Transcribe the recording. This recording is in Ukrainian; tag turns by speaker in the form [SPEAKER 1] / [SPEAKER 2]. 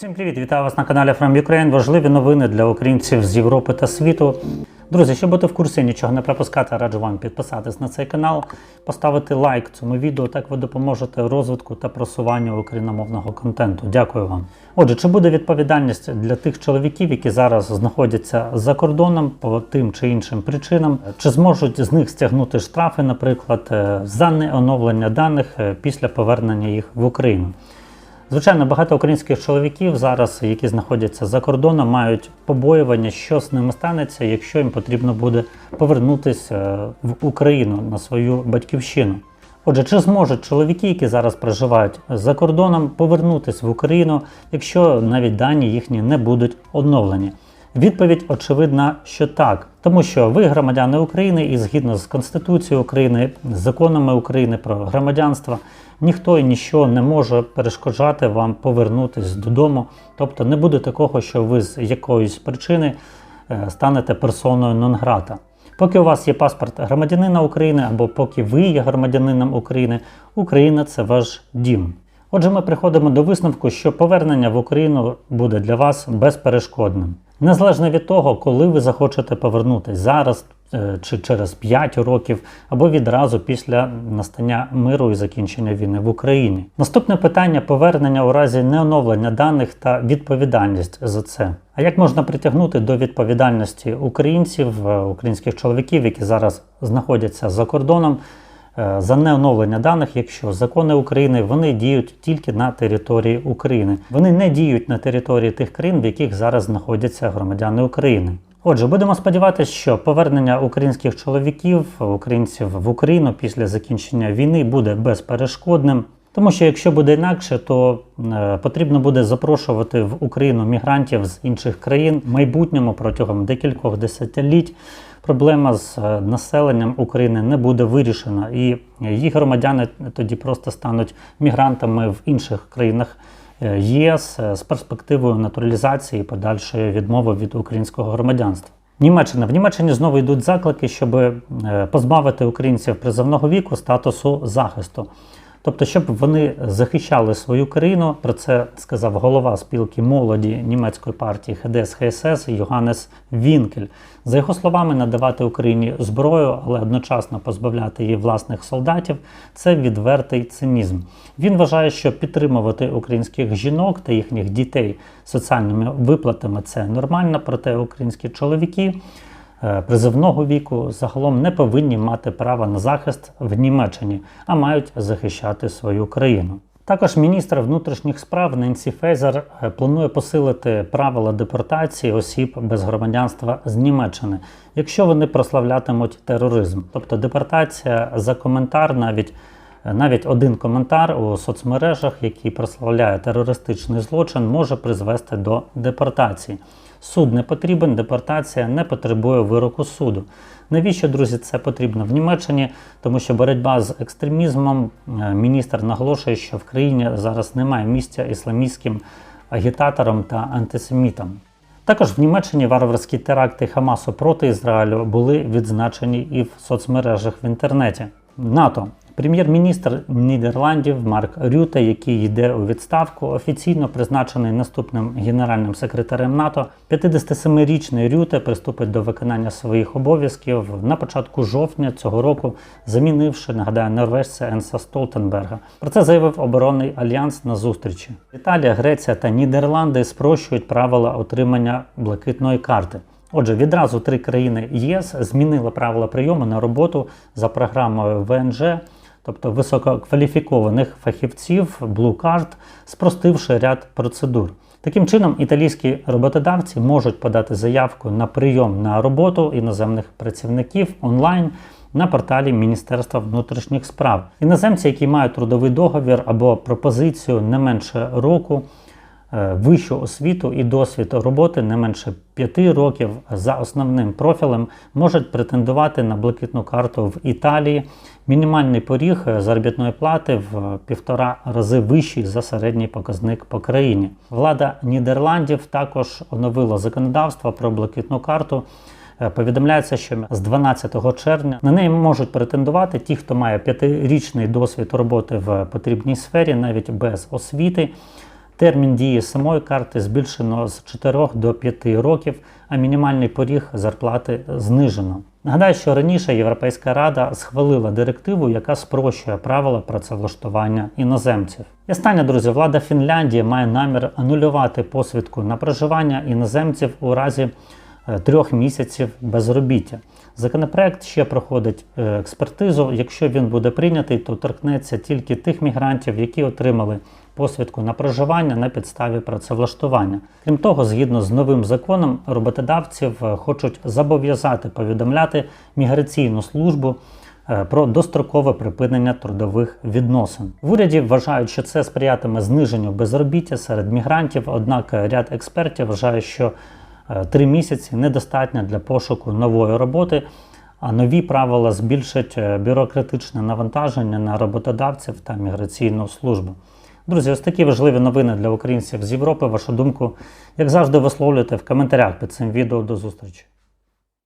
[SPEAKER 1] Всім привіт! Вітаю вас на каналі From Ukraine. Важливі новини для українців з Європи та світу. Друзі, щоб бути в курсі, нічого не пропускати, раджу вам підписатись на цей канал, поставити лайк цьому відео. Так ви допоможете розвитку та просуванню україномовного контенту. Дякую вам. Отже, чи буде відповідальність для тих чоловіків, які зараз знаходяться за кордоном по тим чи іншим причинам? Чи зможуть з них стягнути штрафи, наприклад, е, за неоновлення даних е, після повернення їх в Україну? Звичайно, багато українських чоловіків зараз, які знаходяться за кордоном, мають побоювання, що з ними станеться, якщо їм потрібно буде повернутися в Україну на свою батьківщину. Отже, чи зможуть чоловіки, які зараз проживають за кордоном, повернутися в Україну, якщо навіть дані їхні не будуть оновлені? Відповідь очевидна, що так, тому що ви громадяни України, і згідно з Конституцією України, з законами України про громадянство, ніхто і ніщо не може перешкоджати вам повернутися додому. Тобто не буде такого, що ви з якоїсь причини е, станете персоною нон-грата. Поки у вас є паспорт громадянина України або поки ви є громадянином України, Україна це ваш дім. Отже, ми приходимо до висновку, що повернення в Україну буде для вас безперешкодним. Незалежно від того, коли ви захочете повернутися зараз е, чи через 5 років, або відразу після настання миру і закінчення війни в Україні. Наступне питання повернення у разі неоновлення даних та відповідальність за це. А як можна притягнути до відповідальності українців, е, українських чоловіків, які зараз знаходяться за кордоном? Е, За неоновлення даних, якщо закони України вони діють тільки на території України, вони не діють на території тих країн, в яких зараз знаходяться громадяни України. Отже, будемо сподіватися, що повернення українських чоловіків, українців в Україну після закінчення війни буде безперешкодним. Тому що якщо буде інакше, то е, потрібно буде запрошувати в Україну мігрантів з інших країн в майбутньому протягом декількох десятиліть. Проблема з е, населенням України не буде вирішена, і їх громадяни тоді просто стануть мігрантами в інших країнах е, ЄС е, з перспективою натуралізації подальшої відмови від українського громадянства. Німеччина в Німеччині знову йдуть заклики, щоб позбавити українців призовного віку статусу захисту. Тобто, щоб вони захищали свою країну, про це сказав голова спілки молоді німецької партії ХДС ХСС Йоганнес Вінкель. За його словами, надавати Україні зброю, але одночасно позбавляти її власних солдатів це відвертий цинізм. Він вважає, що підтримувати українських жінок та їхніх дітей соціальними виплатами це нормально, проте українські чоловіки призовного віку загалом не повинні мати права на захист в Німеччині, а мають захищати свою країну. Також міністр внутрішніх справ Ненсі Фейзер е, планує посилити правила депортації осіб без громадянства з Німеччини, якщо вони прославлятимуть тероризм. Тобто депортація за коментар, навіть навіть один коментар у соцмережах, який прославляє терористичний злочин, може призвести до депортації. Суд не потрібен, депортація не потребує вироку суду. Навіщо, друзі, це потрібно в Німеччині? Тому що боротьба з екстремізмом, е, міністр наголошує, що в країні зараз немає місця ісламістським агітаторам та антисемітам. Також в Німеччині варварські теракти Хамасу проти Ізраїлю були відзначені і в соцмережах в інтернеті. НАТО. Прем'єр-міністр Нідерландів Марк Рюте, який йде у відставку, офіційно призначений наступним генеральним секретарем НАТО. 57-річний Рюте приступить до виконання своїх обов'язків на початку жовтня цього року, замінивши, нагадаю, норвежця Енса Столтенберга. Про це заявив оборонний альянс на зустрічі. Італія, Греція та Нідерланди спрощують правила отримання блакитної карти. Отже, відразу три країни ЄС змінили правила прийому на роботу за програмою ВНЖ, тобто висококваліфікованих фахівців Blue Card, спростивши ряд процедур. Таким чином, італійські роботодавці можуть подати заявку на прийом на роботу іноземних працівників онлайн на порталі Міністерства внутрішніх справ. Іноземці, які мають трудовий договір або пропозицію не менше року, вищу освіту і досвід роботи не менше 5 років за основним профілем, можуть претендувати на блакитну карту в Італії. Мінімальний поріг е, заробітної плати в півтора рази вищий за середній показник по країні. Влада Нідерландів також оновила законодавство про блакитну карту. Е, Повідомляється, що з 12 червня на неї можуть претендувати ті, хто має п'ятирічний досвід роботи в потрібній сфері, навіть без освіти, Термін дії самої карти збільшено з 4 до 5 років, а мінімальний поріг зарплати знижено. Нагадаю, що раніше Європейська Рада схвалила директиву, яка спрощує правила працевлаштування іноземців. І останнє, друзі, влада Фінляндії має намір анулювати посвідку на проживання іноземців у разі трьох місяців безробіття. Законопроект ще проходить е, експертизу. Якщо він буде прийнятий, то торкнеться тільки тих мігрантів, які отримали посвідку на проживання на підставі працевлаштування. Крім того, згідно з новим законом, роботодавців е, хочуть зобов'язати повідомляти міграційну службу е, про дострокове припинення трудових відносин. В уряді вважають, що це сприятиме зниженню безробіття серед мігрантів. Однак ряд експертів вважає, що е, три місяці недостатньо для пошуку нової роботи. А нові правила збільшать е, бюрократичне навантаження на роботодавців та міграційну службу. Друзі, ось такі важливі новини для українців з Європи. Вашу думку, як завжди, висловлюйте в коментарях під цим відео. До зустрічі.